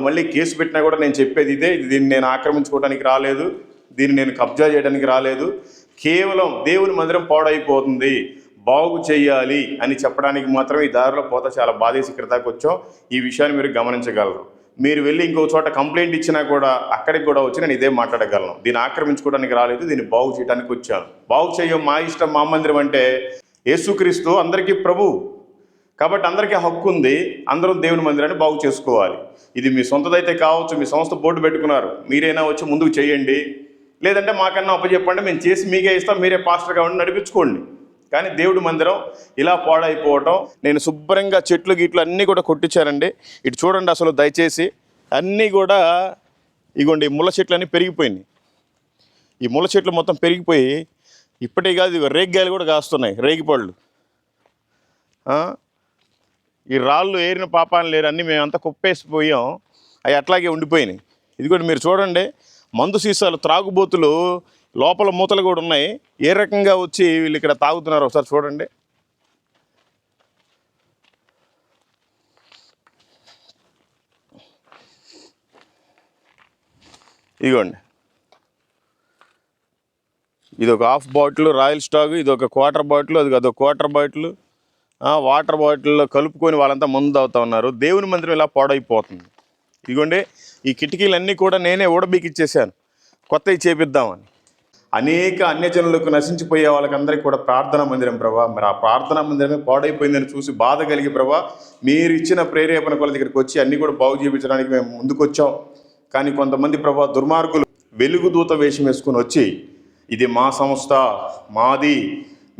మళ్ళీ కేసు పెట్టినా కూడా నేను చెప్పేది ఇదే. ఇది దీన్ని నేను ఆక్రమించుకోవడానికి రాలేదు. దీన్ని నేను కబ్జా చేయడానికి రాలేదు. కేవలం దేవుని మందిరం పాడైపోతుంది. బాగు చేయాలి అని చెప్పడానికి మాత్రం ఈ దారిలో పోతా చాలా బాధేసి ఇక్కడ దాకా వచ్చాం. ఈ విషయాన్ని మీరు గమనించగలరు. మీరు వెళ్ళి ఇంకో చోట కంప్లైంట్ ఇచ్చినా కూడా అక్కడికి కూడా వచ్చి నేను ఇదే మాట్లాడగలను. దీన్ని ఆక్రమించుకోవడానికి రాలేదు. దీన్ని బాగు చేయడానికి వచ్చాను. బాగు చేయం మా ఇష్టం మా మందిరం అంటే యేసుక్రీస్తు. అందరికీ ప్రభు. కాబట్టి అందరికీ హక్కు ఉంది. అందరూ దేవుని మందిరాన్ని బాగు చేసుకోవాలి. ఇది మీ సొంతదైతే కావచ్చు మీ సంస్థ బోర్డు పెట్టుకున్నారు. మీరైనా వచ్చి ముందుకు చేయండి. లేదంటే మాకన్నా అప్పచెప్పండి మేము చేసి మీకే ఇస్తాం మీరే పాస్టర్గా ఉండి నడిపించుకోండి. కానీ దేవుడి మందిరం ఇలా పాడైపోవటం నేను శుభ్రంగా చెట్లు గిట్లు అన్నీ కూడా కొట్టించానండి ఇటు చూడండి అసలు దయచేసి అన్నీ కూడా ఇగోండి ముళ్ళ చెట్లు అన్నీ పెరిగిపోయినాయి. ఈ ముళ్ళ చెట్లు మొత్తం పెరిగిపోయి ఇప్పటికే కాదు రేగ్గాయలు కూడా కాస్తున్నాయి రేగిపళ్ళు. ఈ రాళ్ళు ఏరిన పాపాలు లేరు అన్నీ మేమంతా కుప్పేసిపోయాం అవి అట్లాగే ఉండిపోయినాయి. ఇది కూడా మీరు చూడండి మందు సీసాలు త్రాగుబోతులు లోపల మూతలు కూడా ఉన్నాయి. ఏ రకంగా వచ్చి వీళ్ళు ఇక్కడ తాగుతున్నారు ఒకసారి చూడండి. ఇదిగోండి. ఇది ఒక హాఫ్ బాటిల్ రాయల్ స్టాక్ ఇది ఒక క్వార్టర్ బాటిల్ అది అదొక క్వార్టర్ బాటిల్. వాటర్ బాటిల్లో కలుపుకొని వాళ్ళంతా ముందు తాగుతా ఉన్నారు. దేవుని మందిరం ఇలా పాడైపోతుంది. ఇదిగోండి ఈ కిటికీలన్నీ కూడా నేనే ఊడబీకిచ్చేసాను కొత్తవి చేపిద్దామని. అనేక అన్యజనులకు నశించిపోయే వాళ్ళకందరికీ కూడా ప్రార్థనా మందిరం ప్రభా. మరి ఆ ప్రార్థనా మందిరమే పాడైపోయిందని చూసి బాధ కలిగి ప్రభా మీరు ఇచ్చిన ప్రేరేపణ కొల దగ్గరికి వచ్చి అన్నీ కూడా బాగు చేయించడానికి మేము ముందుకొచ్చాం. కానీ కొంతమంది ప్రభా దుర్మార్గులు వెలుగు దూత వేషం వేసుకుని వచ్చి ఇది మా సంస్థ మాది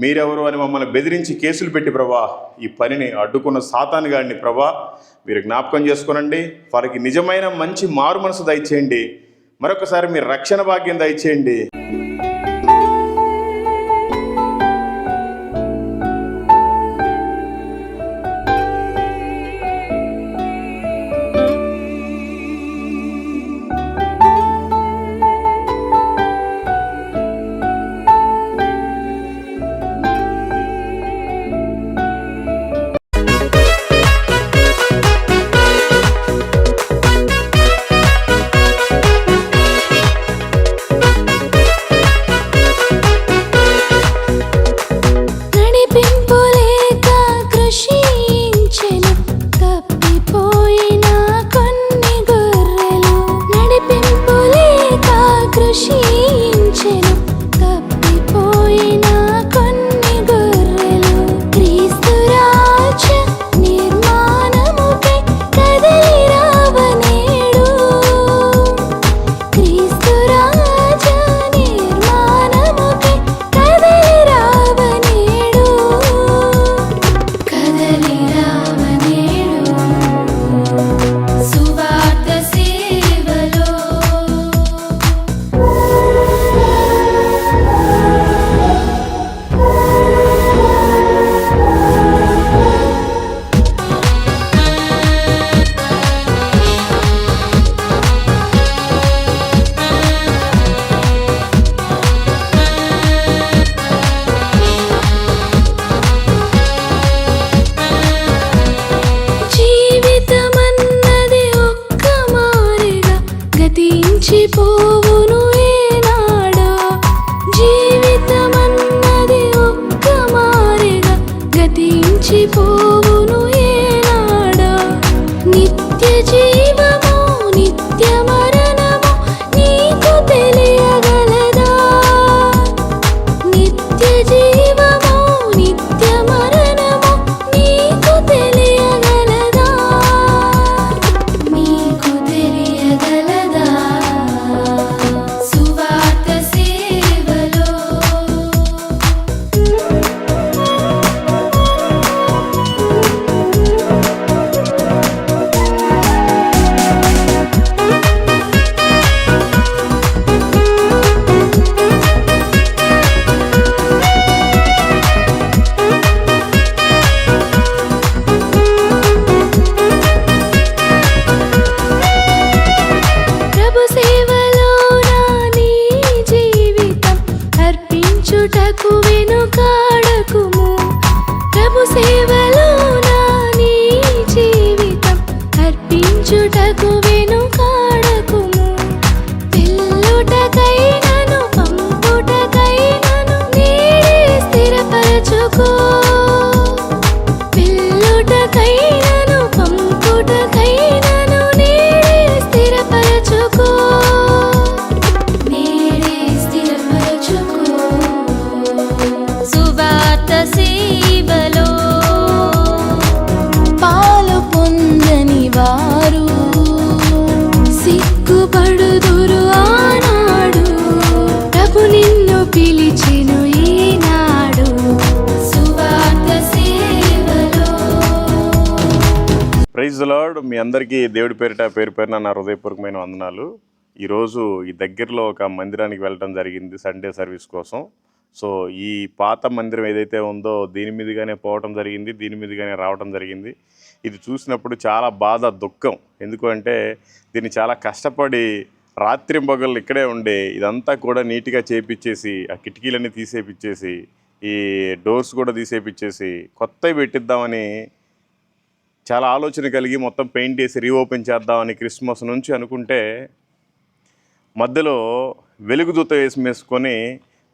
మీరెవరు అని మమ్మల్ని బెదిరించి కేసులు పెట్టి ప్రభా ఈ పనిని అడ్డుకున్న సాతాను గారిని ప్రభా మీరు జ్ఞాపకం చేసుకునండి వారికి నిజమైన మంచి మారు మనసు దయచేయండి మరొకసారి మీరు రక్షణ భాగ్యం దయచేయండి. ಜೀವ ప్రైజ్ మీ అందరికీ దేవుడి పేరిట పేరు పేరున నా హృదయపూర్వకమైన వందనాలు. ఈరోజు ఈ దగ్గరలో ఒక మందిరానికి వెళ్ళటం జరిగింది సండే సర్వీస్ కోసం. సో ఈ పాత మందిరం ఏదైతే ఉందో దీని మీదుగానే పోవటం జరిగింది దీని మీదుగానే రావడం జరిగింది. ఇది చూసినప్పుడు చాలా బాధ దుఃఖం. ఎందుకంటే దీన్ని చాలా కష్టపడి రాత్రింబగళ్ళు ఇక్కడే ఉండే ఇదంతా కూడా నీట్గా చేపిచ్చేసి ఆ కిటికీలన్నీ తీసేపిచ్చేసి ఈ డోర్స్ కూడా తీసేపిచ్చేసి కొత్తవి పెట్టిద్దామని చాలా ఆలోచన కలిగి మొత్తం పెయింట్ వేసి రీఓపెన్ చేద్దామని క్రిస్మస్ నుంచి అనుకుంటే మధ్యలో వెలుగుదూత వేసి వేసుకొని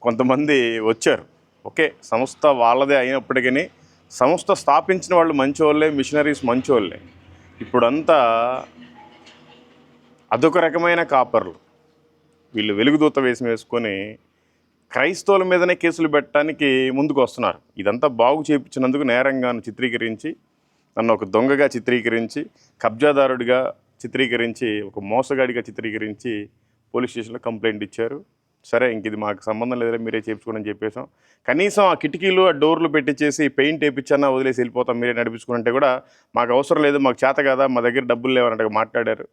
కొంతమంది వచ్చారు. ఓకే సంస్థ వాళ్ళదే అయినప్పటికీ సంస్థ స్థాపించిన వాళ్ళు మంచోళ్ళే మిషనరీస్ మంచోళ్ళే. ఇప్పుడంతా అదొక రకమైన కాపర్లు. వీళ్ళు వెలుగుదూత వేసి వేసుకొని క్రైస్తవుల మీదనే కేసులు పెట్టడానికి ముందుకు వస్తున్నారు ఇదంతా బాగు చేయించినందుకు నేరంగాను చిత్రీకరించి నన్ను ఒక దొంగగా చిత్రీకరించి కబ్జాదారుడిగా చిత్రీకరించి ఒక మోసగాడిగా చిత్రీకరించి పోలీస్ స్టేషన్లో కంప్లైంట్ ఇచ్చారు. సరే ఇంక ఇది మాకు సంబంధం లేదని మీరే చేయించుకోండి అని చెప్పేసాం కనీసం ఆ కిటికీలు ఆ డోర్లు పెట్టించేసి పెయింట్ వేయించన్నా వదిలేసి వెళ్ళిపోతాం మీరే నడిపించుకుంటే కూడా మాకు అవసరం లేదు మాకు చేత కదా మా దగ్గర డబ్బులు లేవన్నట్టుగా మాట్లాడారు.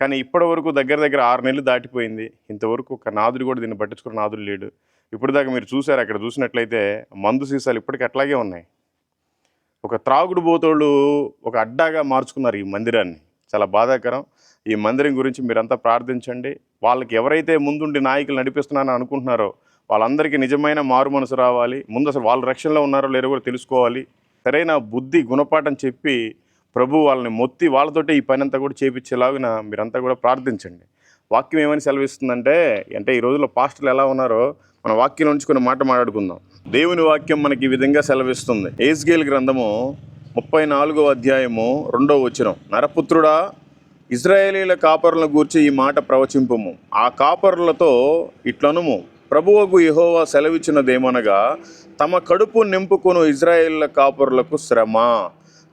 కానీ ఇప్పటి వరకు దగ్గర దగ్గర ఆరు నెలలు దాటిపోయింది. ఇంతవరకు ఒక నాదుడు కూడా దీన్ని పట్టించుకున్న నాదుడు లేడు. ఇప్పుడు దాకా మీరు చూసారు అక్కడ చూసినట్లయితే మందు సీసాలు ఇప్పటికి అట్లాగే ఉన్నాయి. ఒక త్రాగుడు బోతోళ్ళు ఒక అడ్డాగా మార్చుకున్నారు ఈ మందిరాన్ని. చాలా బాధాకరం. ఈ మందిరం గురించి మీరంతా ప్రార్థించండి. వాళ్ళకి ఎవరైతే ముందుండి నాయకులు నడిపిస్తున్నారని అనుకుంటున్నారో వాళ్ళందరికీ నిజమైన మారు మనసు రావాలి. ముందు అసలు వాళ్ళు రక్షణలో ఉన్నారో లేరో కూడా తెలుసుకోవాలి. సరైన బుద్ధి గుణపాఠం చెప్పి ప్రభు వాళ్ళని మొత్తి వాళ్ళతోటే ఈ పని అంతా కూడా చేపించేలాగిన మీరంతా కూడా ప్రార్థించండి. వాక్యం ఏమని సెలవిస్తుందంటే అంటే ఈ రోజుల్లో పాస్టర్లు ఎలా ఉన్నారో మన వాక్యం నుంచి కొన్ని మాట మాట్లాడుకుందాం. దేవుని వాక్యం మనకి ఈ విధంగా సెలవిస్తుంది. ఏజ్గేల్ గ్రంథము ముప్పై నాలుగో అధ్యాయము రెండో వచనం. నరపుత్రుడా ఇజ్రాయేలీల కాపరులను గూర్చి ఈ మాట ప్రవచింపము. ఆ కాపరులతో ఇట్లనుము. ప్రభువగు యెహోవా సెలవిచ్చినదేమనగా తమ కడుపు నింపుకును ఇజ్రాయేళ్ళ కాపరులకు శ్రమ.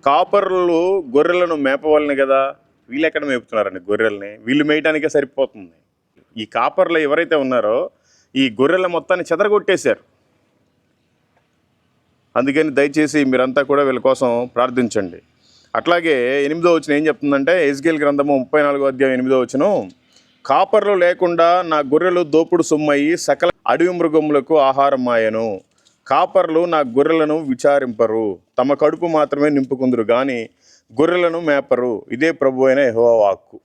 కాపర్లు గొర్రెలను మేపవలని కదా? వీళ్ళు ఎక్కడ మేపుతున్నారండి గొర్రెల్ని? వీళ్ళు మేయటానికే సరిపోతుంది. ఈ కాపర్లు ఎవరైతే ఉన్నారో ఈ గొర్రెల మొత్తాన్ని చెదరగొట్టేశారు. అందుకని దయచేసి మీరంతా కూడా వీళ్ళ కోసం ప్రార్థించండి. అట్లాగే ఎనిమిదో వచ్చిన ఏం చెప్తుందంటే ఎస్గేల్ గ్రంథము ముప్పై నాలుగో అధ్యాయం ఎనిమిదో వచ్చిన కాపర్లు లేకుండా నా గొర్రెలు దోపుడు సొమ్మయి సకల అడవి మృగములకు ఆహారం మాయను కాపర్లు నా గొర్రెలను విచారింపరు. తమ కడుపు మాత్రమే నింపుకుందరు కానీ గొర్రెలను మేపరు. ఇదే ప్రభు అయిన వాక్కు.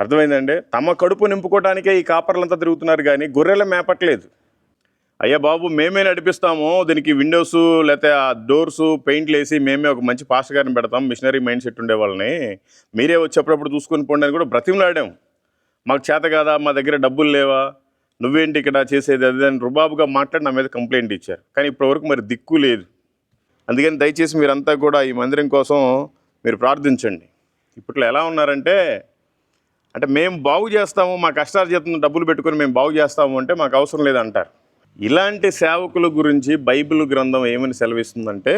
అర్థమైందండి? తమ కడుపు నింపుకోవడానికే ఈ కాపర్లంతా తిరుగుతున్నారు కానీ గొర్రెలు మేపట్లేదు. అయ్యా బాబు మేమే నడిపిస్తాము. దీనికి విండోస్ లేకపోతే ఆ డోర్స్ పెయింట్లు వేసి మేమే ఒక మంచి పాస్టర్ గారిని పెడతాం. మిషనరీ మైండ్ సెట్ ఉండే వాళ్ళని. మీరే వచ్చేటప్పుడు చూసుకొని పోండి అని కూడా బ్రతిమలాడాం. మాకు చేత కాదా? మా దగ్గర డబ్బులు లేవా? నువ్వేంటి ఇక్కడ చేసేది? అది అని రుబాబుగా మాట్లాడి నా మీద కంప్లైంట్ ఇచ్చారు. కానీ ఇప్పటివరకు మరి దిక్కు లేదు. అందుకని దయచేసి మీరంతా కూడా ఈ మందిరం కోసం మీరు ప్రార్థించండి. ఇప్పట్లో ఎలా ఉన్నారంటే అంటే మేము బాగు చేస్తాము మా కష్టార్జితం డబ్బులు పెట్టుకొని మేము బాగు చేస్తాము అంటే మాకు అవసరం లేదంటారు. ఇలాంటి సేవకుల గురించి బైబిల్ గ్రంథం ఏమని సెలవిస్తుందంటే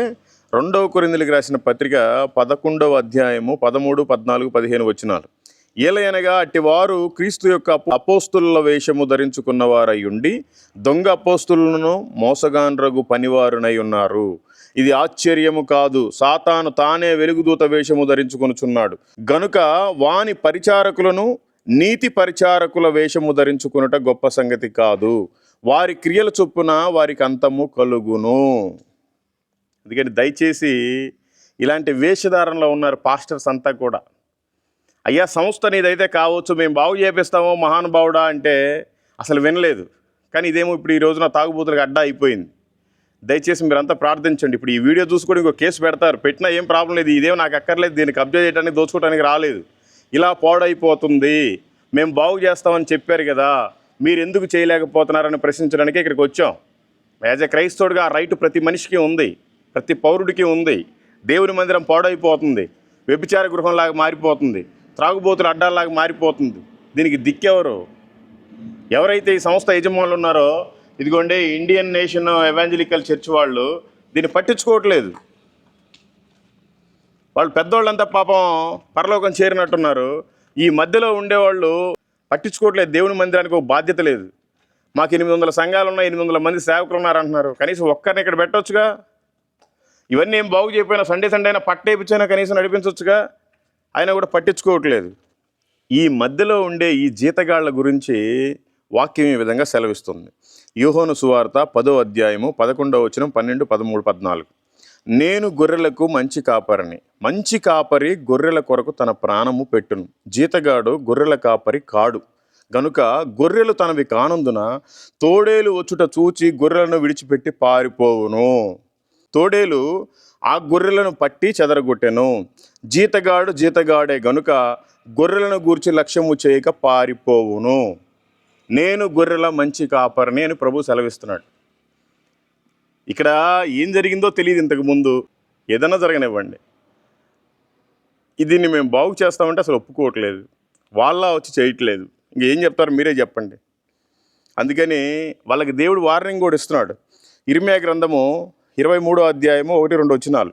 రెండవ కొరిందులకు రాసిన పత్రిక పదకొండవ అధ్యాయము పదమూడు పద్నాలుగు పదిహేను వచ్చినారు ఏలయనగా అట్టివారు క్రీస్తు యొక్క అపోస్తుల వేషము ధరించుకున్నవారై ఉండి దొంగ అపోస్తులను మోసగాన్రగు పనివారునై ఉన్నారు. ఇది ఆశ్చర్యము కాదు. సాతాను తానే వెలుగుదూత వేషము ధరించుకొనుచున్నాడు. గనుక వాని పరిచారకులను నీతి పరిచారకుల వేషము ధరించుకునుట గొప్ప సంగతి కాదు. వారి క్రియల చొప్పున వారికి అంతము కలుగును. అందుకని దయచేసి ఇలాంటి వేషధారణలో ఉన్నారు పాస్టర్స్ అంతా కూడా. అయ్యా సంస్థ నీదైతే కావచ్చు మేము బాగు చేపిస్తాము మహానుభావుడా అంటే అసలు వినలేదు. కానీ ఇదేమో ఇప్పుడు ఈ రోజున తాగుబోతులకు అడ్డా అయిపోయింది. దయచేసి మీరంతా ప్రార్థించండి. ఇప్పుడు ఈ వీడియో చూసుకొని ఇంకో కేసు పెడతారు. పెట్టినా ఏం ప్రాబ్లం లేదు. ఇదేమో నాకు అక్కర్లేదు. దీన్ని కబ్జా చేయడానికి దోచుకోవడానికి రాలేదు. ఇలా పాడైపోతుంది. మేము బాగు చేస్తామని చెప్పారు కదా. మీరు ఎందుకు చేయలేకపోతున్నారని ప్రశ్నించడానికి ఇక్కడికి వచ్చాం. యాజ్ ఎ క్రైస్తవుడిగా ఆ రైట్ ప్రతి మనిషికి ఉంది. ప్రతి పౌరుడికి ఉంది. దేవుని మందిరం పాడైపోతుంది. వ్యభిచార గృహంలాగా మారిపోతుంది. త్రాగుబోతుల అడ్డాలాగా మారిపోతుంది. దీనికి దిక్కెవరు? ఎవరైతే ఈ సంస్థ యజమానులు ఉన్నారో ఇదిగోండి ఇండియన్ నేషన్ ఎవాంజలికల్ చర్చ్ వాళ్ళు దీన్ని పట్టించుకోవట్లేదు. వాళ్ళు పెద్దోళ్ళంతా పాపం పరలోకం చేరినట్టున్నారు. ఈ మధ్యలో ఉండేవాళ్ళు పట్టించుకోవట్లేదు. దేవుని మందిరానికి ఒక బాధ్యత లేదు. మాకు ఎనిమిది వందల సంఘాలు ఉన్నాయి ఎనిమిది వందల మంది సేవకులు ఉన్నారు అంటున్నారు కనీసం ఒక్కరిని ఇక్కడ పెట్టొచ్చుగా? ఇవన్నీ ఏం బాగు చేయకపోయినా సండే సండే అయినా పట్టేపించైనా కనీసం నడిపించవచ్చుగా ఆయన కూడా పట్టించుకోవట్లేదు. ఈ మధ్యలో ఉండే ఈ జీతగాళ్ళ గురించి వాక్యం ఈ విధంగా సెలవిస్తుంది. యూహోను సువార్త పదో అధ్యాయము పదకొండవ వచనం పన్నెండు పదమూడు పద్నాలుగు. నేను గొర్రెలకు మంచి కాపరిని. మంచి కాపరి గొర్రెల కొరకు తన ప్రాణము పెట్టును. జీతగాడు గొర్రెల కాపరి కాడు. గనుక గొర్రెలు తనవి కానందున తోడేలు వచ్చుట చూచి గొర్రెలను విడిచిపెట్టి పారిపోవును. తోడేలు ఆ గొర్రెలను పట్టి చెదరగొట్టెను. జీతగాడు జీతగాడే గనుక గొర్రెలను గూర్చి లక్ష్యము చేయక పారిపోవును. నేను గొర్రెల మంచి కాపరిని అని ప్రభు సెలవిస్తున్నాడు. ఇక్కడ ఏం జరిగిందో తెలియదు ఇంతకుముందు ఏదైనా జరగనివ్వండి. దీన్ని మేము బాగు చేస్తామంటే అసలు ఒప్పుకోవట్లేదు. వాళ్ళ వచ్చి చేయట్లేదు. ఇంకేం చెప్తారు మీరే చెప్పండి. అందుకని వాళ్ళకి దేవుడు వార్నింగ్ కూడా ఇస్తున్నాడు. ఇర్మియా గ్రంథము ఇరవై మూడో అధ్యాయము ఒకటి రెండు వచ్చినాలు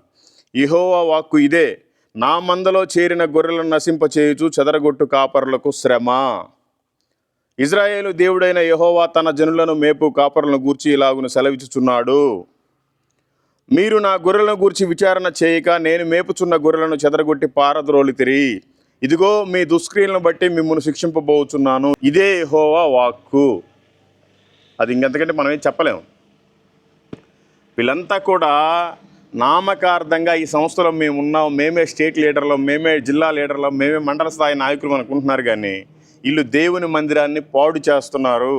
ఇహోవా వాక్కు ఇదే నా మందలో చేరిన గొర్రెలను నశింపచేయుచు చెదరగొట్టు కాపరులకు శ్రమ. ఇజ్రాయేలు దేవుడైన యహోవా తన జనులను మేపు కాపరులను గూర్చి ఇలాగును సెలవిచ్చుచున్నాడు. మీరు నా గొర్రెలను గూర్చి విచారణ చేయక నేను మేపుచున్న గొర్రెలను చెదరగొట్టి పారద్రోలితిరి ఇదిగో మీ దుష్క్రియలను బట్టి మిమ్మల్ని శిక్షింపబోచున్నాను. ఇదే యహోవా వాక్కు. అది ఇంకెంతకంటే మనమేం చెప్పలేము. వీళ్ళంతా కూడా నామకార్థంగా ఈ సంస్థలో మేము ఉన్నాం మేమే స్టేట్ లీడర్లో మేమే జిల్లా లీడర్లో మేమే మండల స్థాయి నాయకులు అనుకుంటున్నారు కానీ వీళ్ళు దేవుని మందిరాన్ని పాడు చేస్తున్నారు.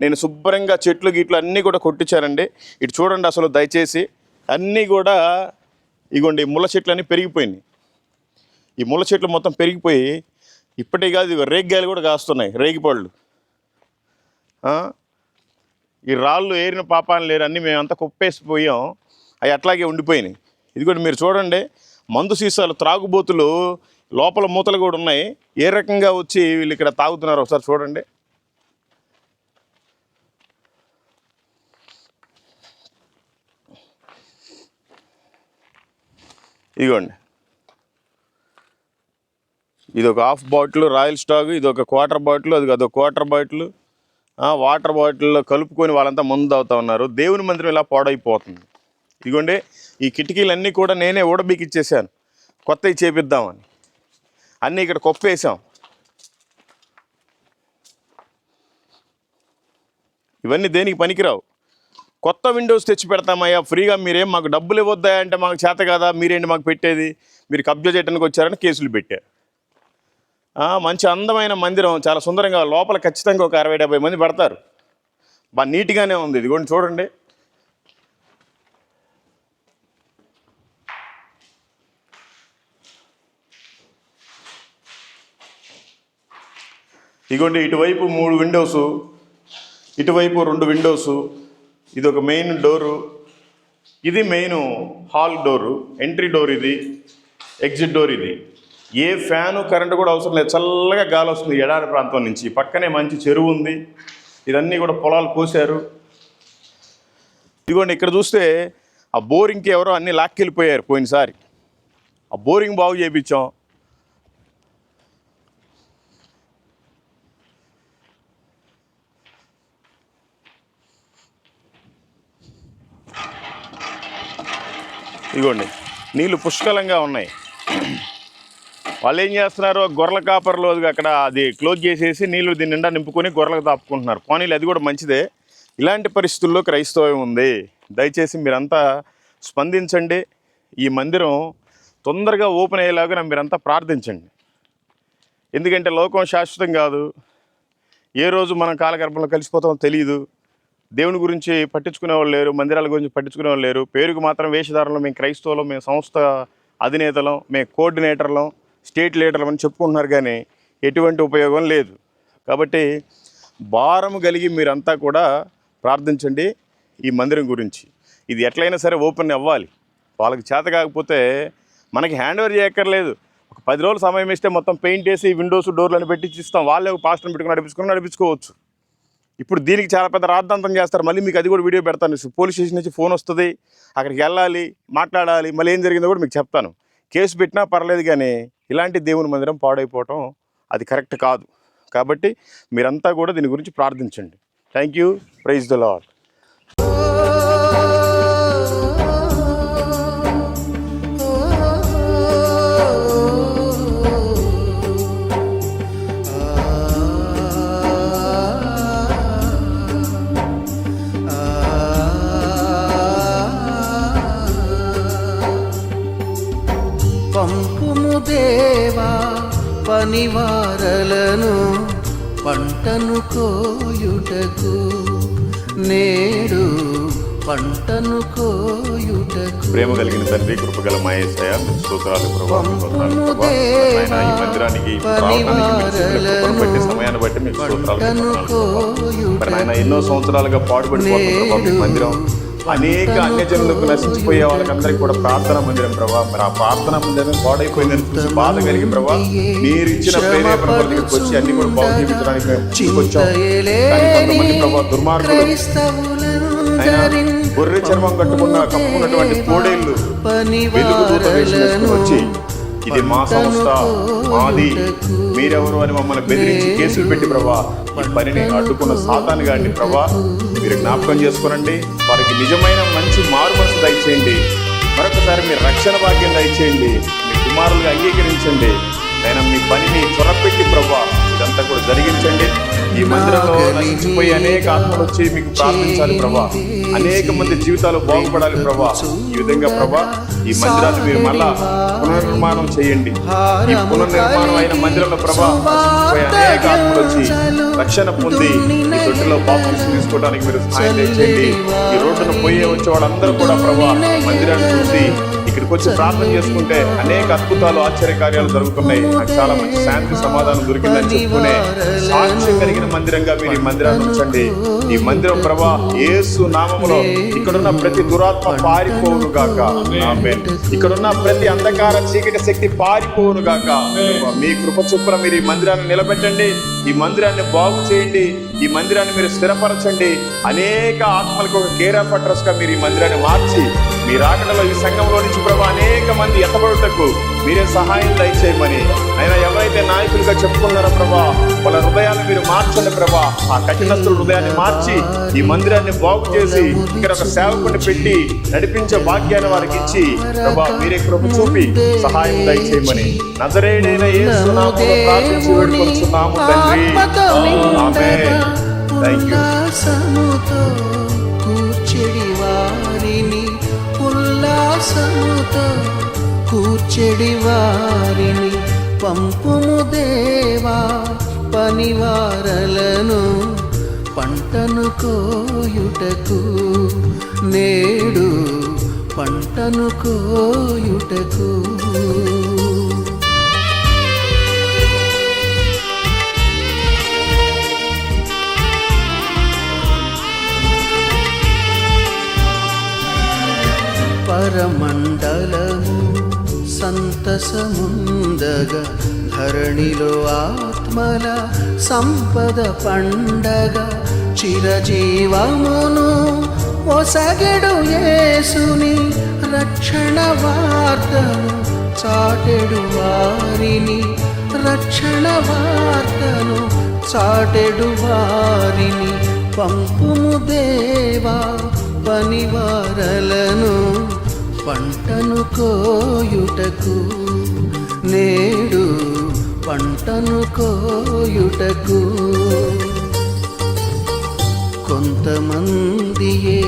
నేను శుభ్రంగా చెట్లు గిట్లు అన్నీ కూడా కొట్టించారండి. ఇటు చూడండి అసలు దయచేసి అన్నీ కూడా ఇగోండి ముళ్ళ చెట్లు అన్నీ పెరిగిపోయినాయి. ఈ ముళ్ళ చెట్లు మొత్తం పెరిగిపోయి ఇప్పటికే కాదు రేగ్గాయలు కూడా కాస్తున్నాయి రేగిపళ్ళు. ఈ రాళ్ళు ఏరిన పాపాలు లేరు అన్నీ మేమంతా కుప్పేసిపోయాం. అవి అట్లాగే ఉండిపోయినాయి. ఇది కూడా మీరు చూడండి మందు సీసాలు త్రాగుబోతులు లోపల మూతలు కూడా ఉన్నాయి. ఏ రకంగా వచ్చి వీళ్ళు ఇక్కడ తాగుతున్నారు ఒకసారి చూడండి. ఇదిగోండి. ఇది ఒక హాఫ్ బాటిల్ రాయల్ స్టాక్ ఇది ఒక క్వార్టర్ బాటిల్ అది అదొక క్వార్టర్ బాటిల్. వాటర్ బాటిల్లో కలుపుకొని వాళ్ళంతా ముందు తాగుతా ఉన్నారు. దేవుని మందిరం ఇలా పాడైపోతుంది. ఇదిగోండి ఈ కిటికీలన్నీ కూడా నేనే ఊడబీకిచ్చేసాను కొత్తవి చేపిద్దామని. అన్నీ ఇక్కడ కొప్పేసాం ఇవన్నీ దేనికి పనికిరావు? కొత్త విండోస్ తెచ్చి పెడతామయ్యా ఫ్రీగా మీరేం మాకు డబ్బులు ఇవ్వద్దా అంటే మాకు చేత కదా? మీరేంటి మాకు పెట్టేది? మీరు కబ్జా చేయడానికి వచ్చారని కేసులు పెట్టారు. మంచి అందమైన మందిరం చాలా సుందరంగా లోపల ఖచ్చితంగా ఒక అరవై డెబ్బై మంది పడతారు. బాగా నీట్గానే ఉంది. ఇదిగోండి చూడండి. ఇదిగోండి ఇటువైపు మూడు విండోస్ ఇటువైపు రెండు విండోస్ ఇది ఒక మెయిన్ డోరు ఇది main hall door entry door ఇది ఎగ్జిట్ డోర్ ఇది. ఏ ఫ్యాను కరెంటు కూడా అవసరం లేదు. చల్లగా గాలి వస్తుంది ఎడారి ప్రాంతం నుంచి. పక్కనే మంచి చెరువు ఉంది. ఇదన్నీ కూడా పొలాలు కోసారు ఇదిగోండి ఇక్కడ చూస్తే ఆ బోరింగ్కి ఎవరో అన్నీ లాక్కెళ్ళిపోయారు పోయినసారి. ఆ బోరింగ్ బాగు చేయించాం ఇదిగోండి నీళ్ళు పుష్కలంగా ఉన్నాయి. వాళ్ళు ఏం చేస్తున్నారు? గొర్రెల కాపర్లు అది అక్కడ అది క్లోజ్ చేసేసి నీళ్ళు దీని నిండా నింపుకొని గొర్రెలకు తాపుకుంటున్నారు పోనీలు అది కూడా మంచిదే. ఇలాంటి పరిస్థితుల్లో క్రైస్తవం ఉంది. దయచేసి మీరంతా స్పందించండి. ఈ మందిరం తొందరగా ఓపెన్ అయ్యేలాగా మీరంతా ప్రార్థించండి. ఎందుకంటే లోకం శాశ్వతం కాదు. ఏ రోజు మనం కాలగర్భంలో కలిసిపోతామో తెలియదు దేవుని గురించి పట్టించుకునే వాళ్ళు లేరు మందిరాల గురించి పట్టించుకునే వాళ్ళు లేరు. పేరుకు మాత్రం వేషధారంలో మేము క్రైస్తవులం మేము సంస్థ అధినేతలం మేము కోఆర్డినేటర్లం. స్టేట్ లీడర్లు అని చెప్పుకుంటున్నారు కానీ ఎటువంటి ఉపయోగం లేదు. కాబట్టి భారం కలిగి మీరంతా కూడా ప్రార్థించండి ఈ మందిరం గురించి. ఇది ఎట్లయినా సరే ఓపెన్ అవ్వాలి. వాళ్ళకి చేత కాకపోతే మనకి హ్యాండ్ ఓవర్ చేయక్కర్లేదు. ఒక పది రోజులు సమయం ఇస్తే మొత్తం పెయింట్ వేసి విండోస్ డోర్లను పెట్టించి ఇస్తాం. వాళ్ళే ఒక పాస్టర్ని పెట్టుకుని నడిపించుకుని నడిపించుకోవచ్చు. ఇప్పుడు దీనికి చాలా పెద్ద రాద్ధాంతం చేస్తారు. మళ్ళీ మీకు అది కూడా వీడియో పెడతాను. పోలీస్ స్టేషన్ నుంచి ఫోన్ వస్తుంది. అక్కడికి వెళ్ళాలి మాట్లాడాలి. మళ్ళీ ఏం జరిగిందో కూడా మీకు చెప్తాను. కేసు పెట్టినా పర్లేదు కానీ ఇలాంటి దేవుని మందిరం పాడైపోవటం అది కరెక్ట్ కాదు. కాబట్టి మీరంతా కూడా దీని గురించి ప్రార్థించండి. Thank you praise the Lord పంపుము దేవా పనివారలను పంటను కోయుటకు. నేడు పంటను కోయుటకు. ప్రేమ కలిగిన తండ్రి కృపగల మాయేసయ స్తోత్రాలు మందిరానికి పెట్టే సమయాన్ని బట్టి మీకు స్తోత్రాలు ఎన్నో సంవత్సరాలుగా పాటుపడి మందిరం అనేక అన్యజనులకు నశించిపోయే వాళ్ళకందరికీ కూడా ప్రార్థన మందిరం ప్రభా. మరి ఆ ప్రార్థన మందిరం పాడైపోయిందని చూసి బాధ కలిగి ప్రభా. మీరు ఇచ్చిన ప్రేరేపణ దగ్గరికి వచ్చి అన్ని కూడా బాగు చేయించడానికి కొంతమంది ప్రభా దుర్మార్గులు. గొర్రె చర్మం కట్టుకున్న కప్పుకున్నటువంటి తోడేళ్ళు వెలుగు వేషం వచ్చి ఇది మా సంస్థ మాది మీరెవరు అని మమ్మల్ని బెదిరించి కేసులు పెట్టి ప్రభా ఈ పనిని అడ్డుకున్న సాతాను గారిని ప్రభా మీరు జ్ఞాపకం చేసుకోనండి. వారికి నిజమైన మంచి మారు మనసు దయచేయండి. మరొకసారి మీరు రక్షణ భాగ్యం దయచేయండి. మీ కుమారులుగా అంగీకరించండి. ఆయన మీ పనిని త్వరపెట్టి ప్రభా ఇదంతా కూడా జరిగించండి. ఈ మందిరంలో నశించిపోయి అనేక ఆత్మలు వచ్చి మీకు ప్రార్థించాలి ప్రభా. అనేక మంది జీవితాలు బాగుపడాలి ప్రభా. ఈ విధంగా ప్రభా ఈ మందిరాన్ని మీరు మళ్ళా పునర్నిర్మాణం చేయండి. ఈ పునర్నిర్మాణం అయిన మందిరంలో ప్రభా నశించిపోయి అనేక ఆత్మలు వచ్చి రక్షణ పొంది ఈ తొట్టిలో పాపం తీసుకోవడానికి మీరు సహాయం చేయండి ఈ రోడ్డును పోయే వచ్చే వాళ్ళందరూ కూడా ప్రభా మందిరాన్ని చూసి ఇక్కడికి వచ్చి ప్రార్థన చేసుకుంటే అనేక అద్భుతాలు ఆశ్చర్య కార్యాలు జరుగుతున్నాయి. నాకు చాలా మంచి శాంతి సమాధానం దొరికిందని చెప్పుకునే సాక్ష్యం కలిగిన మందిరంగా మీరు ఈ మందిరాన్ని ఉంచండి. ఈ మందిరం ప్రభా యేసు నామములో ఇక్కడున్న ప్రతి దురాత్మ పారిపోవును గాక. ఇక్కడున్న ప్రతి అంధకార చీకటి శక్తి పారిపోవును గాక. మీ కృప చొప్పున మీరు ఈ మందిరాన్ని నిలబెట్టండి. ఈ మందిరాన్ని బాగు చేయండి. ఈ మందిరాన్ని మీరు స్థిరపరచండి. అనేక ఆత్మలకు ఒక కేర్ ఆఫ్ అడ్రస్గా మీరు ఈ మందిరాన్ని మార్చి మీ రాకడలో ఈ సంఘంలో నుంచి ప్రభా అనేక మంది ఎత్తబడుటకు మీరే సహాయం దయచేయమని. అయినా ఎవరైతే నాయకులుగా చెప్పుకున్నారో ప్రభా వాళ్ళ హృదయాన్ని మీరు మార్చండి ప్రభా. ఆ కఠినస్తుల హృదయాన్ని మార్చి ఈ మందిరాన్ని బాగు చేసి ఇక్కడ ఒక సేవకుని పెట్టి నడిపించే భాగ్యాన్ని వారికి ఇచ్చి ప్రభా మీరే కృప చూపి సహాయం దయచేయమని. నజరేడైన ప్రార్థించి తండ్రి. థ్యాంక్ యూ ఉల్లాసముతో కూర్చెడి వారిని పంపుము దేవా పనివారలను పంటను కోయుటకు నేడు పంటను కోయుటకు. పరమండలము సంతసముందగా. ధరణిలో ఆత్మల సంపద పండగ. చిరజీవమును ఒసగెడు యేసుని రక్షణ వార్తను చాటెడు వారిని రక్షణ వార్తను చాటెడు వారిని పంపుము దేవా పనివారలను. పంటను కోయుటకు నేడు పంటను కోయుటకు. కొంతమందియే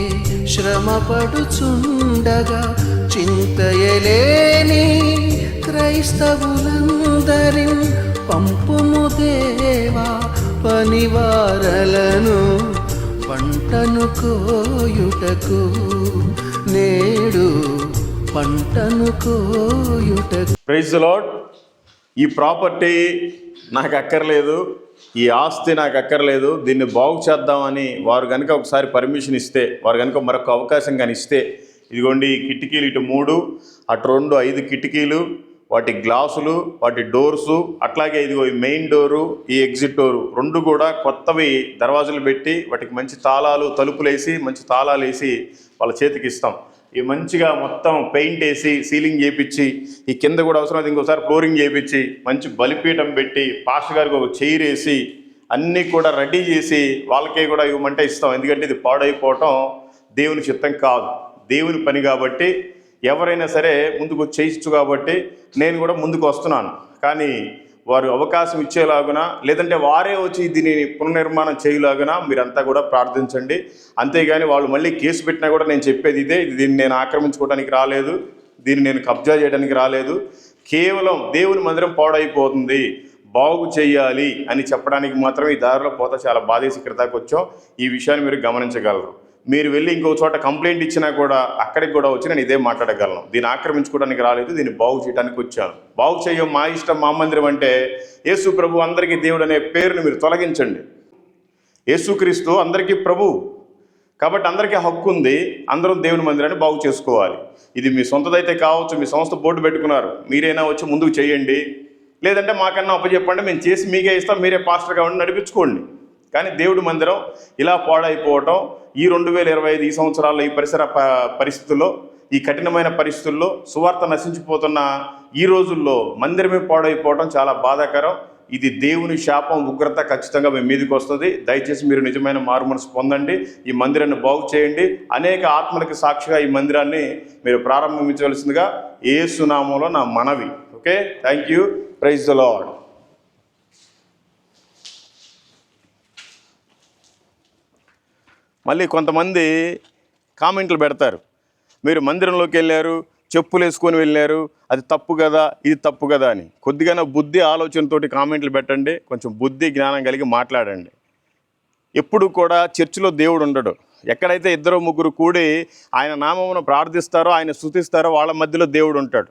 శ్రమపడుచుండగా చింతయలేని క్రైస్తవులందరి పంపుము దేవా పనివారలను పంటను కోయుటకు. నేడు పంటను కోయుట ప్రైజ్ లాడ్ ఈ ప్రాపర్టీ నాకు అక్కర్లేదు ఈ ఆస్తి నాకు అక్కర్లేదు దీన్ని బాగు చేద్దామని వారు కనుక ఒకసారి పర్మిషన్ ఇస్తే వారు కనుక మరొక అవకాశం కానీ ఇస్తే ఇదిగోండి ఈ కిటికీలు ఇటు మూడు అటు రెండు ఐదు కిటికీలు వాటి గ్లాసులు వాటి డోర్సు అట్లాగే ఇదిగో ఈ మెయిన్ డోరు ఈ ఎగ్జిట్ డోరు రెండు కూడా కొత్తవి దర్వాజులు పెట్టి వాటికి మంచి తాళాలు తలుపులు వేసి మంచి తాళాలు వేసి వాళ్ళ చేతికి ఇస్తాం. ఇవి మంచిగా మొత్తం పెయింట్ వేసి సీలింగ్ చేయించి ఈ కింద కూడా అవసరమైతే ఇంకోసారి ఫ్లోరింగ్ చేయించి మంచి బలిపీఠం పెట్టి పాస్టర్ గారికి ఒక చైర్ వేసి అన్నీ కూడా రెడీ చేసి వాళ్ళకే కూడా ఇవ్వమంటే ఇస్తాం. ఎందుకంటే ఇది పాడైపోవటం దేవుని చిత్తం కాదు. దేవుని పని కాబట్టి ఎవరైనా సరే ముందుకు చేయొచ్చు కాబట్టి నేను కూడా ముందుకు వస్తున్నాను. కానీ వారు అవకాశం ఇచ్చేలాగున లేదంటే వారే వచ్చి దీనిని పునర్నిర్మాణం చేయలాగున మీరంతా కూడా ప్రార్థించండి. అంతేగాని వాళ్ళు మళ్ళీ కేసు పెట్టినా కూడా నేను చెప్పేది ఇదే దీన్ని నేను ఆక్రమించుకోవడానికి రాలేదు దీన్ని నేను కబ్జా చేయడానికి రాలేదు. కేవలం దేవుని మందిరం పాడైపోతుంది బాగు చేయాలి అని చెప్పడానికి మాత్రం ఈ దారిలో పోతే చాలా బాధేసి ఇక్కడ దాకా వచ్చాం. ఈ విషయాన్ని మీరు గమనించగలరు. మీరు వెళ్ళి ఇంకో చోట కంప్లైంట్ ఇచ్చినా కూడా అక్కడికి కూడా వచ్చి నేను ఇదే మాట్లాడగలను. దీన్ని ఆక్రమించుకోవడానికి రాలేదు దీన్ని బాగు చేయడానికి వచ్చాను. బాగు చేయం మా ఇష్టం మా మందిరం అంటే యేసు ప్రభు అందరికీ దేవుడు అనే పేరును మీరు తొలగించండి. యేసుక్రీస్తు అందరికీ ప్రభు. కాబట్టి అందరికీ హక్కు ఉంది అందరం దేవుని మందిరాన్ని బాగు చేసుకోవాలి. ఇది మీ సొంతదైతే కావచ్చు మీ సంస్థ బోర్డు పెట్టుకున్నారు. మీరైనా వచ్చి ముందుకు చేయండి. లేదంటే మాకన్నా అప్పచెప్పండి మేము చేసి మీకే ఇస్తాం మీరే పాస్టర్గా కావండి నడిపించుకోండి. కానీ దేవుడి మందిరం ఇలా పాడైపోవటం ఈ రెండు వేల ఇరవై ఐదు ఈ సంవత్సరాల్లో ఈ పరిసర ప- పరిస్థితుల్లో ఈ కఠినమైన పరిస్థితుల్లో సువార్త నశించిపోతున్న ఈ రోజుల్లో మందిరమే పాడైపోవటం చాలా బాధాకరం. ఇది దేవుని శాపం ఉగ్రత ఖచ్చితంగా మీ మీదకి వస్తుంది. దయచేసి మీరు నిజమైన మారు మనసు పొందండి. ఈ మందిరాన్ని బాగు చేయండి. అనేక ఆత్మలకు సాక్షిగా ఈ మందిరాన్ని మీరు ప్రారంభించవలసిందిగా ఏ సునామంలో నా మనవి. Okay? Thank you. Praise the Lord మళ్ళీ కొంతమంది కామెంట్లు పెడతారు. మీరు మందిరంలోకి వెళ్ళారు చెప్పులు వేసుకొని వెళ్ళారు అది తప్పు కదా ఇది తప్పు కదా అని. కొద్దిగానే బుద్ధి ఆలోచనతోటి కామెంట్లు పెట్టండి కొంచెం బుద్ధి జ్ఞానం కలిగి మాట్లాడండి. ఎప్పుడు కూడా చర్చిలో దేవుడు ఉండడు. ఎక్కడైతే ఇద్దరు ముగ్గురు కూడి ఆయన నామమును ప్రార్థిస్తారో ఆయన స్థుతిస్తారో వాళ్ళ మధ్యలో దేవుడు ఉంటాడు.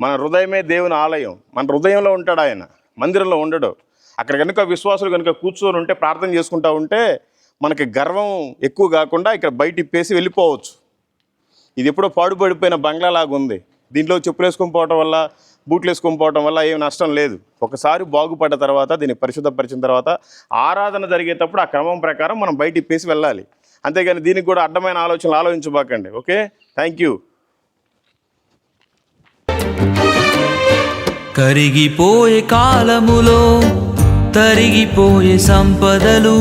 మన హృదయమే దేవుని ఆలయం. మన హృదయంలో ఉంటాడు ఆయన. మందిరంలో ఉండడు. అక్కడ కనుక విశ్వాసులు కనుక కూర్చొని ఉంటే ప్రార్థన చేసుకుంటూ ఉంటే మనకి గర్వం ఎక్కువ కాకుండా ఇక్కడ బయట ఇప్పేసి వెళ్ళిపోవచ్చు. ఇది ఎప్పుడో పాడుపడిపోయిన బంగ్లా లాగా ఉంది. దీంట్లో చెప్పులు వేసుకొని పోవటం వల్ల బూట్లు వేసుకొని పోవటం వల్ల ఏం నష్టం లేదు. ఒకసారి బాగుపడ్డ తర్వాత దీన్ని పరిశుద్ధపరిచిన తర్వాత ఆరాధన జరిగేటప్పుడు ఆ క్రమం ప్రకారం మనం బయట ఇప్పేసి వెళ్ళాలి. అంతేగాని దీనికి కూడా అడ్డమైన ఆలోచనలు ఆలోచించబాకండి. ఓకే? Thank you. కరిగిపోయే కాలములో తరిగిపోయే సంపదలు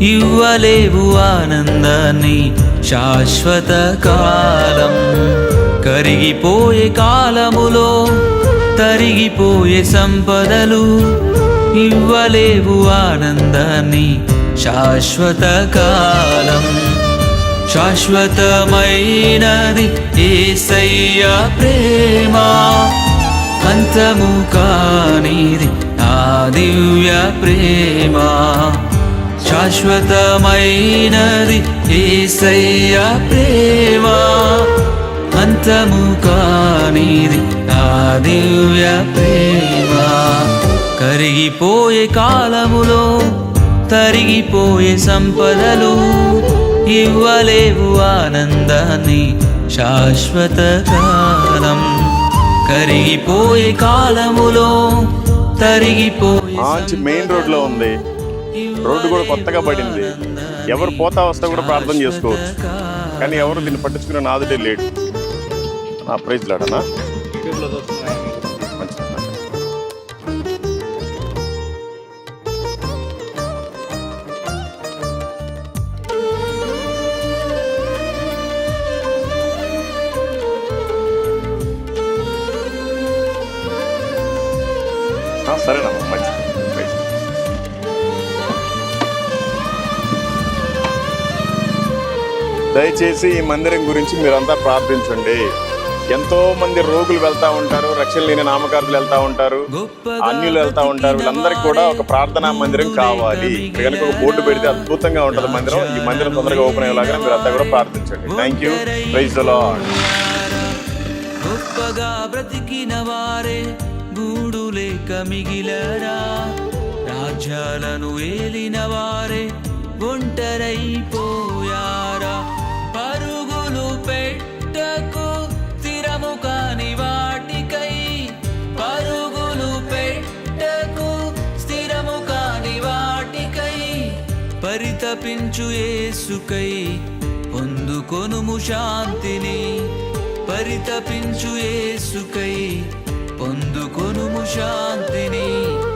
ఇవ్వలేవు ఆనందాన్ని శాశ్వత కాలం. కరిగిపోయే కాలములో తరిగిపోయే సంపదలు ఇవ్వలేవు ఆనందాన్ని శాశ్వత కాలం. శాశ్వతమైనది ఏసయ్య ప్రేమ. అంతము కానిది ఆ దివ్య ప్రేమ. శాశ్వతమైనది ఏసయ్య ప్రేమ. అంతము కానిది ఆ దివ్య ప్రేమ. కరిగిపోయే కాలములో తరిగిపోయే సంపదలు ఇవ్వలేవు ఆనందాన్ని శాశ్వత కాలం. కరిగిపోయే కాలములో తరిగిపోయే మెయిన్ రోడ్లో ఉంది. రోడ్డు కూడా కొత్తగా పడింది. ఎవరు పోతా వస్తా కూడా ప్రార్థన చేసుకోవచ్చు. కానీ ఎవరు దీన్ని పట్టించుకునే నాదుడే లేడు. నా ప్రైజ్ లాడనా? దయచేసి ఈ మందిరం గురించి మీరంతా ప్రార్థించండి. ఎంతో మంది రోగులు వెళ్తా ఉంటారు రక్షణ లేని నామకారులు వెళ్తా ఉంటారు అన్యులు వెళ్తా ఉంటారు. వీళ్ళందరికీ కూడా ఒక ప్రార్థనా మందిరం కావాలి. కనుక ఒక బోర్డు పెడితే అద్భుతంగా ఉంటుంది మందిరం. ఈ మందిరం తొందరగా ఓపెన్ అయ్యేలాగా మీరు అంతా కూడా ప్రార్థించండి. థ్యాంక్ యూ ప్రైజ్ గొప్పగా బ్రతికిన వారే గూడు లేక మిగిలరా. రాజ్యాలను ఏలిన వారే ఒంటరైపోయారా పరితపించు ఏసుకై పొందుకొనుము శాంతిని. పరితపించు యేసుకై పొందుకొనుము శాంతిని.